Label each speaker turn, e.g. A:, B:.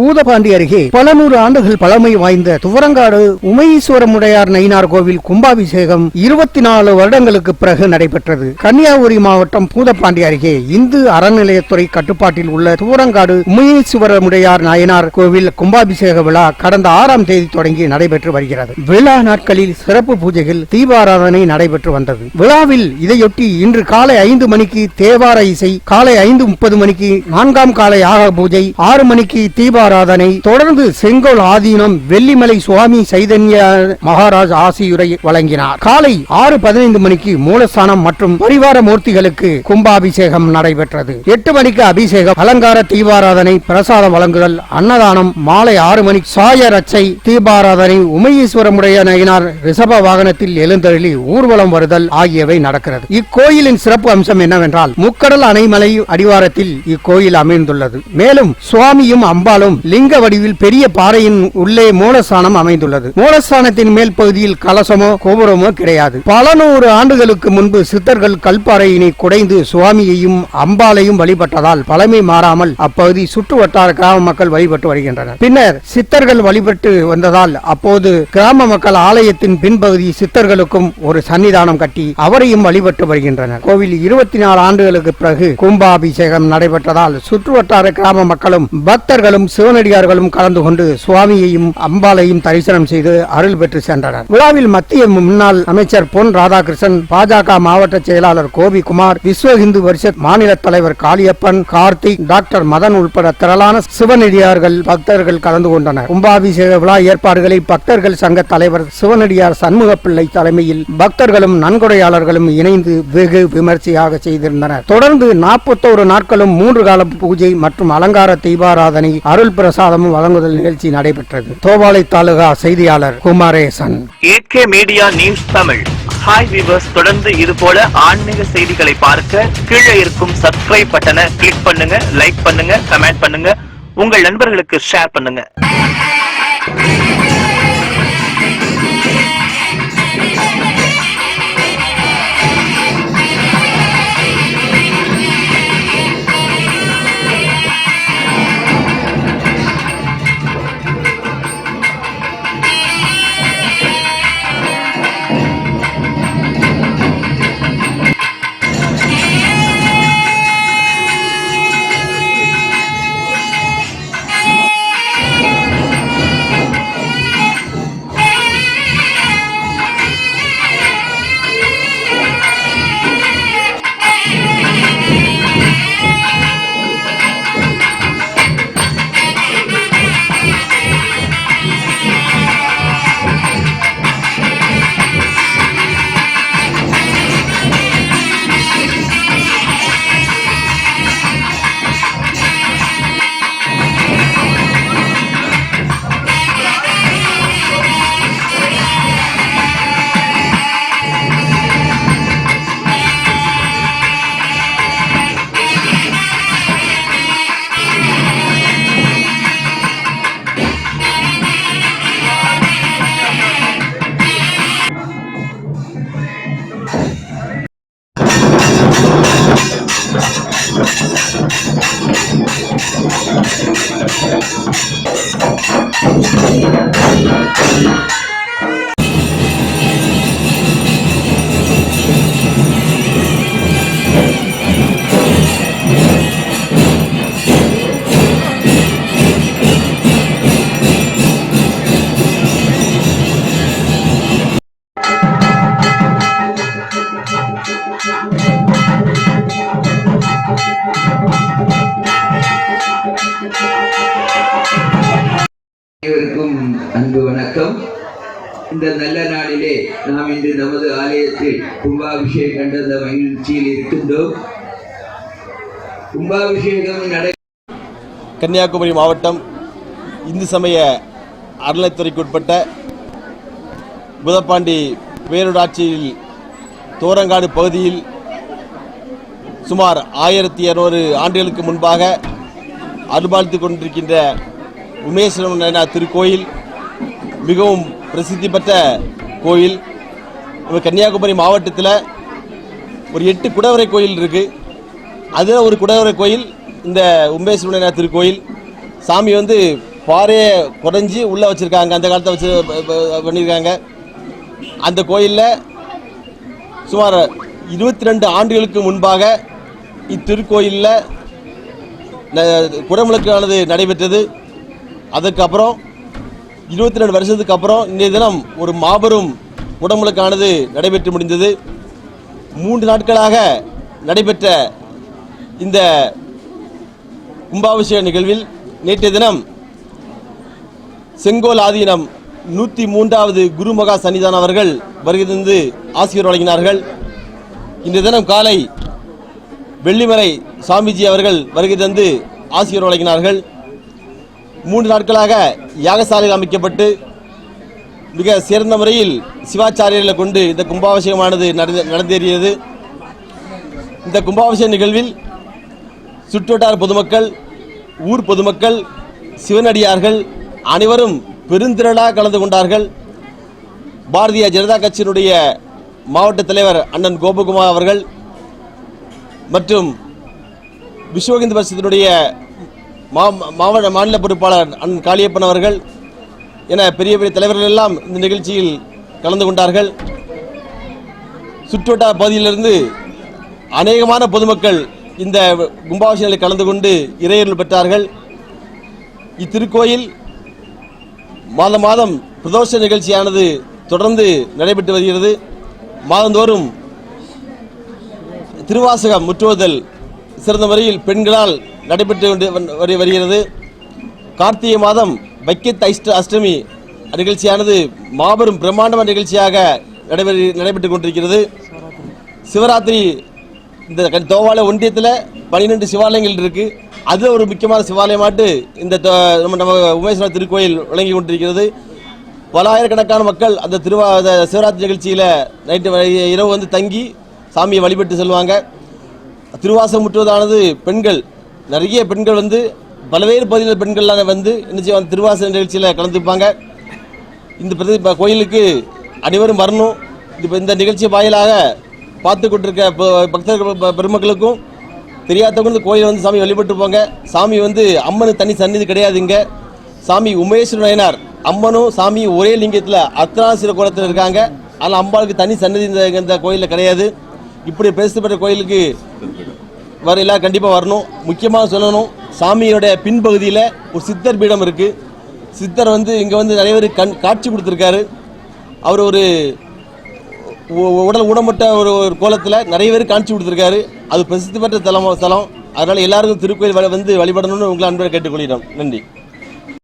A: பூதபாண்டி அருகே பல நூறு ஆண்டுகள் பழமை வாய்ந்த துவரங்காடு உமையீஸ்வரமுடையார் நயினார் கோவில் கும்பாபிஷேகம் இருபத்தி நாலு வருடங்களுக்கு பிறகு நடைபெற்றது. கன்னியாகுமரி மாவட்டம் பூதப்பாண்டி அருகே இந்து அறநிலையத்துறை கட்டுப்பாட்டில் உள்ள துவரங்காடு உமையீஸ்வரமுடையார் நயினார் கோவில் கும்பாபிஷேக விழா கடந்த ஆறாம் தேதி தொடங்கி நடைபெற்று வருகிறது. விழா நாட்களில் சிறப்பு பூஜைகள் தீபாராதனை நடைபெற்று வந்தது. விழாவில் இதையொட்டி இன்று காலை ஐந்து மணிக்கு தேவார இசை காலை ஐந்து முப்பது மணிக்கு நான்காம் காலை யாக பூஜை ஆறு மணிக்கு ஆராதனை தொடர்ந்து செங்கோல் ஆதீனம் வெள்ளிமலை சுவாமி சைதன்ய மகாராஜ் ஆசியுரை வழங்கினார். காலை ஆறு பதினைந்து மணிக்கு மூலஸ்தானம் மற்றும் பரிவார மூர்த்திகளுக்கு கும்பாபிஷேகம் நடைபெற்றது. எட்டு மணிக்கு அபிஷேகம் அலங்கார தீபாராதனை பிரசாதம் வழங்குதல் அன்னதானம் மாலை ஆறு மணி சாய ரச்சை தீபாராதனை உமையீஸ்வரமுடைய நயினார் ரிஷப வாகனத்தில் எழுந்தருளி ஊர்வலம் வருதல் ஆகியவை நடக்கிறது. இக்கோயிலின் சிறப்பு அம்சம் என்னவென்றால் முக்கடல் அணைமலை அடிவாரத்தில் இக்கோயில் அமைந்துள்ளது. மேலும் சுவாமியும் அம்பாளும் லிங்க வடிவில் பெரிய பாறையின் உள்ளே மூலஸ்தானம் அமைந்துள்ளது. மூலஸ்தானத்தின் மேல் பகுதியில் கலசமோ கோபுரமோ கிடையாது. பல நூறு ஆண்டுகளுக்கு முன்பு சித்தர்கள் கல்பாறையினை குடைந்து சுவாமியையும் அம்பாலையும் வழிபட்டதால் பழமை மாறாமல் அப்பகுதி சுற்று வட்டார கிராம மக்கள் வழிபட்டு வருகின்றனர். பின்னர் சித்தர்கள் வழிபட்டு வந்ததால் அப்போது கிராம மக்கள் ஆலயத்தின் பின்பகுதி சித்தர்களுக்கும் ஒரு சன்னிதானம் கட்டி அவரையும் வழிபட்டு வருகின்றனர். கோவில் இருபத்தி நாலு ஆண்டுகளுக்கு பிறகு கும்பாபிஷேகம் நடைபெற்றதால் சுற்று வட்டார கிராம மக்களும் பக்தர்களும் சிவனடியார்களும் கலந்து கொண்டு சுவாமியையும் அம்பாளையும் தரிசனம் செய்து அருள் பெற்று சென்றனர். விழாவில் மத்திய முன்னாள் அமைச்சர் பொன் ராதாகிருஷ்ணன் பாஜக மாவட்ட செயலாளர் கோபிகுமார் விஸ்வ இந்து பரிஷத் மாநில தலைவர் காளியப்பன் கார்த்திக் டாக்டர் மதன் உட்பட திரளான சிவனடியார்கள் பக்தர்கள் கலந்து கொண்டனர். கும்பாபிஷேக விழா ஏற்பாடுகளை பக்தர்கள் சங்க தலைவர் சிவனடியார் சண்முக பிள்ளை தலைமையில் பக்தர்களும் நன்கொடையாளர்களும் இணைந்து வெகு விமர்சையாக செய்திருந்தனர். தொடர்ந்து நாற்பத்தோரு நாட்களும் மூன்று கால பூஜை மற்றும் அலங்கார தீபாராதனை அருள் பிரசாதமும் வழங்குதல் நிகழ்ச்சி நடைபெற்றது. தோவாளை தாலுகா செய்தியாளர் Kumaresan.
B: AK media news Tamil. Hi viewers தொடர்ந்து இது போல ஆன்மீக செய்திகளை பார்க்க கீழே இருக்கும் சப்ஸ்கிரைப் பட்டனை கிளிக் பண்ணுங்க லைக் பண்ணுங்க கமெண்ட் பண்ணுங்க. உங்கள் நண்பர்களுக்கு ஷேர் பண்ணுங்க.
C: அன்பு வணக்கம். இந்த நல்ல நாளிலே நாம் இன்று நமது ஆலயத்தில் கும்பாபிஷேகம் கண்டத மகிழ்ச்சியில் இருக்கின்றோம். கும்பாபிஷேகம் நடை
D: கன்னியாகுமரி மாவட்டம் இந்து சமய அறநிலைத்துறைக்குட்பட்ட புதப்பாண்டி பேரூராட்சியில் தோரங்காடு பகுதியில் சுமார் ஆயிரத்தி இரநூறு ஆண்டுகளுக்கு முன்பாக அருள்பாலித்து கொண்டிருக்கின்ற உமேஸ்வரம் திருக்கோயில் மிகவும் பிரசித்தி பெற்ற கோயில். நம்ம கன்னியாகுமரி மாவட்டத்தில் ஒரு எட்டு குடவரை கோயில் இருக்கு. அதில் ஒரு குடவரை கோயில் இந்த உம்பேஸ்வரனார் திருக்கோயில். சாமி வந்து பாறையை குறைஞ்சி உள்ளே வச்சுருக்காங்க. அந்த காலத்தை வச்சு பண்ணியிருக்காங்க. அந்த கோயிலில் சுமார் இருபத்தி ரெண்டு ஆண்டுகளுக்கு முன்பாக இத்திருக்கோயிலில் குடமுழுக்கானது நடைபெற்றது. அதுக்கப்புறம் இருபத்தி ரெண்டு வருஷத்துக்கு அப்புறம் இன்றைய தினம் ஒரு மாபெரும் உடம்புகளுக்கானது நடைபெற்று முடிந்தது. மூன்று நாட்களாக நடைபெற்ற இந்த கும்பாபிஷேக நிகழ்வில் நேற்றைய தினம் செங்கோல் ஆதீனம் நூற்றி மூன்றாவது குருமகா சன்னிதான அவர்கள் வருகை தந்து ஆசிரியர் வழங்கினார்கள். இன்றைய தினம் காலை வெள்ளிமலை சுவாமிஜி அவர்கள் வருகை தந்து ஆசிரியர் வழங்கினார்கள். மூன்று நாட்களாக யாகசாலைகள் அமைக்கப்பட்டு மிக சிறந்த முறையில் சிவாச்சாரியர்களை கொண்டு இந்த கும்பாபிஷேகமானது நடந்தேறியது. இந்த கும்பாபிஷேக நிகழ்வில் சுற்றுவட்டார பொதுமக்கள் ஊர் பொதுமக்கள் சிவனடியார்கள் அனைவரும் பெருந்திரளாக கலந்து கொண்டார்கள். பாரதிய ஜனதா கட்சியினுடைய மாவட்ட தலைவர் அண்ணன் கோபகுமார் அவர்கள் மற்றும் விஸ்வஹிந்து பரிஷத்தினுடைய மாவட்ட மாநில பொறுப்பாளர் அன் காளியப்பன் அவர்கள் என பெரிய பெரிய தலைவர்கள் எல்லாம் இந்த நிகழ்ச்சியில் கலந்து கொண்டார்கள். சுற்றுவட்டார பகுதியிலிருந்து அநேகமான பொதுமக்கள் இந்த கும்பாபிஷேகத்தில் கலந்து கொண்டு இறையருள் பெற்றார்கள். இத்திருக்கோயில் மாதம் மாதம் பிரதோஷ நிகழ்ச்சியானது தொடர்ந்து நடைபெற்று வருகிறது. மாதந்தோறும் திருவாசகம் முற்றுவதல் சிறந்த முறையில் பெண்களால் நடைபெற்று கொண்டு வருகிறது. கார்த்திகை மாதம் வைக்கத் ஐஷ்ட அஷ்டமி நிகழ்ச்சியானது மாபெரும் பிரம்மாண்டமான நிகழ்ச்சியாக நடைபெறு நடைபெற்று கொண்டிருக்கிறது. சிவராத்திரி இந்த தோவால ஒன்றியத்தில் பன்னிரெண்டு சிவாலயங்கள் இருக்கு. அதில் ஒரு முக்கியமான சிவாலயமாட்டு இந்த தோ- நம்ம நம்ம உமேஸ்வரர் திருக்கோயில் விளங்கி கொண்டிருக்கிறது. பல ஆயிரக்கணக்கான மக்கள் அந்த திருவா அந்த சிவராத்திரி நிகழ்ச்சியில் நைட்டு வ- இரவு வந்து தங்கி சாமியை வழிபட்டு செல்வாங்க. திருவாசம் முற்றுவதானது பெண்கள் நிறைய பெண்கள் வந்து பல்வேறு பகுதியில் பெண்கள்லாம் வந்து என்ன செய்வாங்க நிகழ்ச்சியில் கலந்துப்பாங்க. இந்த பிரதி கோயிலுக்கு அனைவரும் வரணும். இப்போ இந்த நிகழ்ச்சி வாயிலாக பார்த்து கொண்டிருக்க பக்தர்கள் பெருமக்களுக்கும் தெரியாதவங்க இந்த கோயிலை வந்து சாமி வழிபட்டு போங்க. சாமி வந்து அம்மனுக்கு தனி சந்நிதி கிடையாதுங்க சாமி உமேஸ்வர நயனார் அம்மனும் சாமி ஒரே லிங்கத்தில் அர்த்தநாசிர கோலத்தில் இருக்காங்க. ஆனால் அம்பாளுக்கு தனி சன்னதி இந்த இந்த கோயிலில் கிடையாது. இப்படி பேசப்பட்ட கோயிலுக்கு வர கண்டிப்பாக வரணும். முக்கியமாக சொல்லணும் சாமியோடைய பின்பகுதியில் ஒரு சித்தர் பீடம் இருக்குது சித்தர் வந்து இங்கே வந்து நிறைய பேர் கண் காட்சி கொடுத்துருக்காரு. அவர் ஒரு உடல் ஊனமுட்ட ஒரு ஒரு கோலத்தில் நிறைய பேர் காட்சி கொடுத்துருக்காரு. அது பிரசித்தி பெற்ற தலம் ஸ்தலம். அதனால் எல்லாருக்கும் திருக்கோயில் வந்து வழிபடணும்னு உங்களை அன்பரை கேட்டுக்கொள்கிறோம். நன்றி.